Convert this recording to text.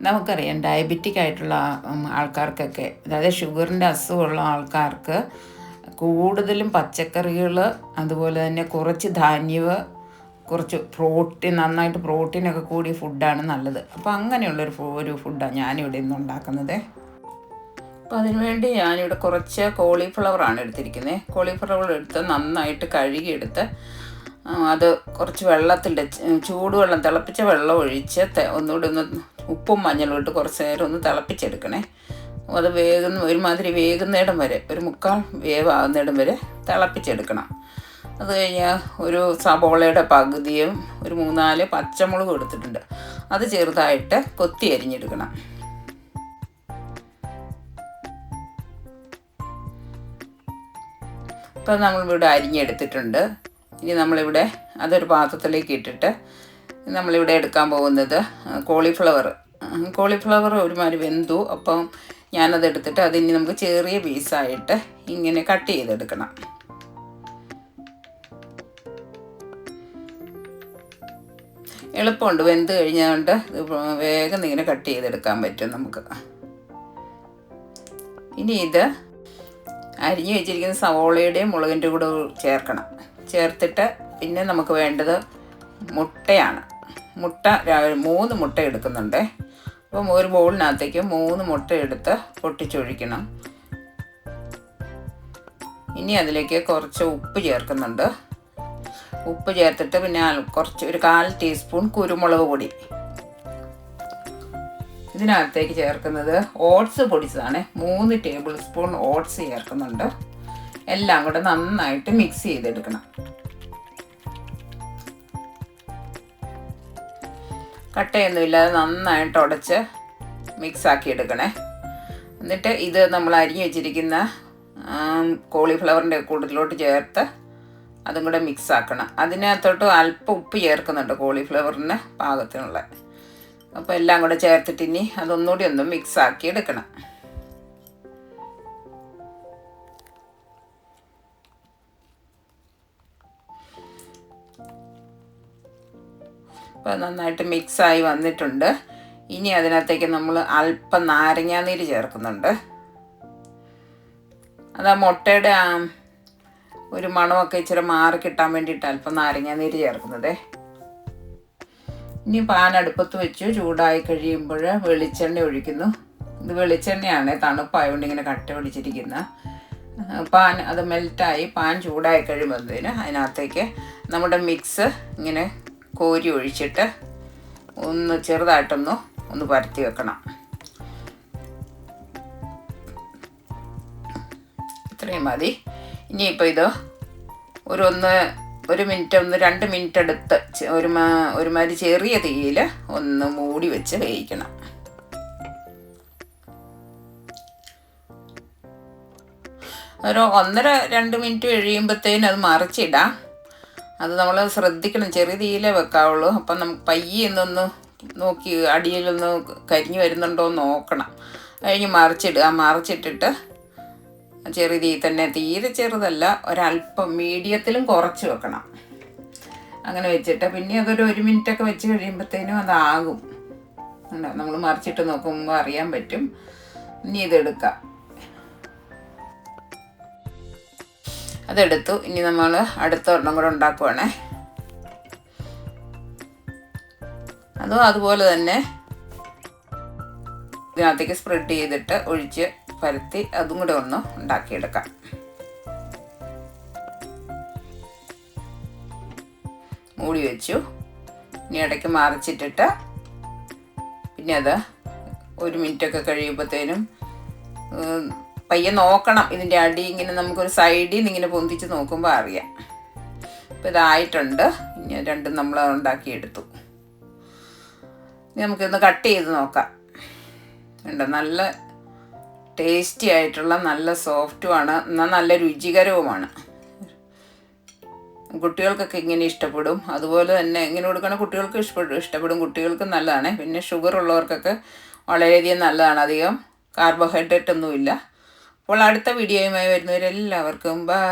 നമുക്കറിയാം ഡയബറ്റിക് ആയിട്ടുള്ള ആൾക്കാർക്കൊക്കെ അതായത് ഷുഗറിന്റെ അസുഖമുള്ള ആൾക്കാർക്ക് കൂടുതലും പച്ചക്കറികൾ അതുപോലെ തന്നെ കുറച്ച് ധാന്യവ് കുറച്ച് പ്രോട്ടീൻ നന്നായിട്ട് പ്രോട്ടീനൊക്കെ കൂടിയ ഫുഡാണ് നല്ലത്. അപ്പോൾ അങ്ങനെയുള്ളൊരു ഒരു ഫുഡാണ് ഞാനിവിടെ ഇന്ന് ഉണ്ടാക്കുന്നത്. അപ്പോൾ അതിനുവേണ്ടി ഞാനിവിടെ കുറച്ച് കോളിഫ്ലവറാണ് എടുത്തിരിക്കുന്നത്. കോളിഫ്ലവർ എടുത്ത് നന്നായിട്ട് കഴുകിയെടുത്ത് അത് കുറച്ച് വെള്ളത്തിന്റെ ചൂടുവെള്ളം തിളപ്പിച്ച വെള്ളം ഒഴിച്ച് ഒന്നുകൂടി ഒന്ന് ഉപ്പും മഞ്ഞളും ഇട്ട് കുറച്ച് നേരം ഒന്ന് തിളപ്പിച്ചെടുക്കണേ. അത് വേഗം ഒരുമാതിരി വേകുന്നിടം വരെ ഒരു മുക്കാൽ വേവാകുന്നിടം വരെ തിളപ്പിച്ചെടുക്കണം. അത് കഴിഞ്ഞാൽ ഒരു സബോളയുടെ പകുതിയും ഒരു മൂന്നാൽ പച്ചമുളകും എടുത്തിട്ടുണ്ട്. അത് ചെറുതായിട്ട് കൊത്തി അരിഞ്ഞെടുക്കണം. ഇപ്പം നമ്മളിവിടെ അരിഞ്ഞെടുത്തിട്ടുണ്ട്. ഇനി നമ്മളിവിടെ അതൊരു പാത്രത്തിലേക്ക് ഇട്ടിട്ട് നമ്മളിവിടെ എടുക്കാൻ പോകുന്നത് കോളിഫ്ലവർ കോളിഫ്ലവർ ഒരുമാതിരി വെന്തു. അപ്പം ഞാനത് എടുത്തിട്ട് അതിനി നമുക്ക് ചെറിയ പീസായിട്ട് ഇങ്ങനെ കട്ട് ചെയ്തെടുക്കണം. എളുപ്പമുണ്ട്. വെന്ത് കഴിഞ്ഞുകൊണ്ട് വേഗം ഇങ്ങനെ കട്ട് ചെയ്തെടുക്കാൻ പറ്റും നമുക്ക്. ഇനി ഇത് അരിഞ്ഞു വെച്ചിരിക്കുന്ന സവോളയുടെയും മുളകിന്റെ കൂടെ ചേർക്കണം. ചേർത്തിട്ട് പിന്നെ നമുക്ക് വേണ്ടത് മുട്ടയാണ്. മുട്ട മൂന്ന് മുട്ട എടുക്കുന്നുണ്ട്. അപ്പം ഒരു ബൗളിനകത്തേക്ക് മൂന്ന് മുട്ട എടുത്ത് പൊട്ടിച്ചൊഴിക്കണം. ഇനി അതിലേക്ക് കുറച്ച് ഉപ്പ് ചേർക്കുന്നുണ്ട്. ഉപ്പ് ചേർത്തിട്ട് പിന്നെ കുറച്ച് ഒരു കാൽ ടീസ്പൂൺ കുരുമുളക് പൊടി. ഇതിനകത്തേക്ക് ചേർക്കുന്നത് ഓട്സ് പൊടിച്ചതാണ്. മൂന്ന് ടേബിൾ സ്പൂൺ ഓട്സ് ചേർക്കുന്നുണ്ട്. എല്ലാം കൂടെ നന്നായിട്ട് മിക്സ് ചെയ്തെടുക്കണം. കട്ടയൊന്നുമില്ലാതെ നന്നായിട്ട് ഉടച്ച് മിക്സാക്കി എടുക്കണേ. എന്നിട്ട് ഇത് നമ്മൾ അരിഞ്ഞു വെച്ചിരിക്കുന്ന കോളിഫ്ലവറിന്റെ കൂട്ടത്തിലോട്ട് ചേർത്ത് അതും കൂടെ മിക്സാക്കണം. അതിനകത്തോട്ട് അല്പം ഉപ്പ് ചേർക്കുന്നുണ്ട് കോളിഫ്ലവറിന് പാകത്തിനുള്ള. അപ്പോൾ എല്ലാം കൂടെ ചേർത്തിട്ട് ഇനി അതൊന്നുകൂടി ഒന്ന് മിക്സാക്കി എടുക്കണം. അപ്പോൾ നന്നായിട്ട് മിക്സായി വന്നിട്ടുണ്ട്. ഇനി അതിനകത്തേക്ക് നമ്മൾ അല്പം നാരങ്ങാനീര് ചേർക്കുന്നുണ്ട്. അത് ആ മുട്ടയുടെ ഒരു മണമൊക്കെ ഇച്ചിരി മാറി കിട്ടാൻ വേണ്ടിയിട്ട് അല്പം നാരങ്ങാനീര് ചേർക്കുന്നത്. ഇനി പാൻ അടുപ്പത്ത് വെച്ചു. ചൂടായി കഴിയുമ്പോൾ വെളിച്ചെണ്ണ ഒഴിക്കുന്നു. ഇത് വെളിച്ചെണ്ണയാണ്. തണുപ്പായതുകൊണ്ട് ഇങ്ങനെ കട്ട പിടിച്ചിരിക്കുന്ന. പാൻ അത് മെൽറ്റായി പാൻ ചൂടായി കഴിയുമ്പോഴത്തേന് അതിനകത്തേക്ക് നമ്മുടെ മിക്സ് ഇങ്ങനെ കോരി ഒഴിച്ചിട്ട് ഒന്ന് ചെറുതായിട്ടൊന്ന് ഒന്ന് പരത്തി വെക്കണം. ഇത്രയും മതി. ഇനിയിപ്പോൾ ഇത് ഒരു ഒന്ന് ഒരു മിനിറ്റ് ഒന്ന് രണ്ട് മിനിറ്റ് എടുത്ത് ഒരു ഒരുമാതിരി ചെറിയ തീയിൽ ഒന്ന് മൂടി വെച്ച് വേവിക്കണം. ഒരു ഒന്നര രണ്ട് മിനിറ്റ് കഴിയുമ്പോഴത്തേനും അത് മറിച്ചിടാം. അത് നമ്മൾ ശ്രദ്ധിക്കണം. ചെറിയ തീയിലേ വെക്കാവുള്ളൂ. അപ്പം നമുക്ക് പയ്യെ ഒന്നൊന്ന് നോക്കി അടിയിലൊന്ന് കരിഞ്ഞു വരുന്നുണ്ടോ എന്ന് നോക്കണം. കഴിഞ്ഞ് മറിച്ചിടുക മറിച്ചിട്ടിട്ട് ചെറിയ തീ തന്നെ തീരെ ചെറുതല്ല ഒരല്പം മീഡിയത്തിലും കുറച്ച് വെക്കണം. അങ്ങനെ വെച്ചിട്ട് പിന്നെ അതൊരു ഒരു മിനിറ്റൊക്കെ വെച്ച് കഴിയുമ്പോഴത്തേനും അതാകും നമ്മൾ മറിച്ചിട്ട് നോക്കുമ്പോൾ അറിയാൻ പറ്റും. ഇനി ഇതെടുക്കാം. അതെടുത്തു. ഇനി നമ്മൾ അടുത്ത ഒരെണ്ണം കൂടെ ഉണ്ടാക്കുവാണേ. അതും അതുപോലെ തന്നെ ഇതിനകത്തേക്ക് സ്പ്രെഡ് ചെയ്തിട്ട് ഒഴിച്ച് പരത്തി അതും കൂടെ ഒന്ന് ഉണ്ടാക്കിയെടുക്കാം. മൂടി വെച്ചു. ഇനി ഇടയ്ക്ക് മറിച്ചിട്ടിട്ട് പിന്നെ അത് ഒരു മിനിറ്റൊക്കെ കഴിയുമ്പോഴത്തേനും പയ്യെ നോക്കണം. ഇതിന്റെ അടി ഇങ്ങനെ നമുക്കൊരു സൈഡിൽ നിന്ന് ഇങ്ങനെ പൊന്തിച്ച് നോക്കുമ്പോൾ അറിയാം. അപ്പോൾ ഇതായിട്ടുണ്ട്. ഇനി രണ്ടും നമ്മൾ ഉണ്ടാക്കിയെടുത്തു. നമുക്കിന്ന് കട്ട് ചെയ്ത് നോക്കാം. ഉണ്ട് നല്ല ടേസ്റ്റി ആയിട്ടുള്ള നല്ല സോഫ്റ്റുമാണ് എന്നാൽ നല്ല രുചികരവുമാണ്. കുട്ടികൾക്കൊക്കെ ഇങ്ങനെ ഇഷ്ടപ്പെടും. അതുപോലെ തന്നെ ഇങ്ങനെ കൊടുക്കണ? കുട്ടികൾക്ക് ഇഷ്ടപ്പെടും ഇഷ്ടപ്പെടും. കുട്ടികൾക്ക് നല്ലതാണ്. പിന്നെ ഷുഗർ ഉള്ളവർക്കൊക്കെ വളരെയധികം നല്ലതാണ്. അധികം കാർബോഹൈഡ്രേറ്റ് ഒന്നുമില്ല. അപ്പോൾ അടുത്ത വീഡിയോയുമായി വരുന്നവരെല്ലാവർക്കും ബൈ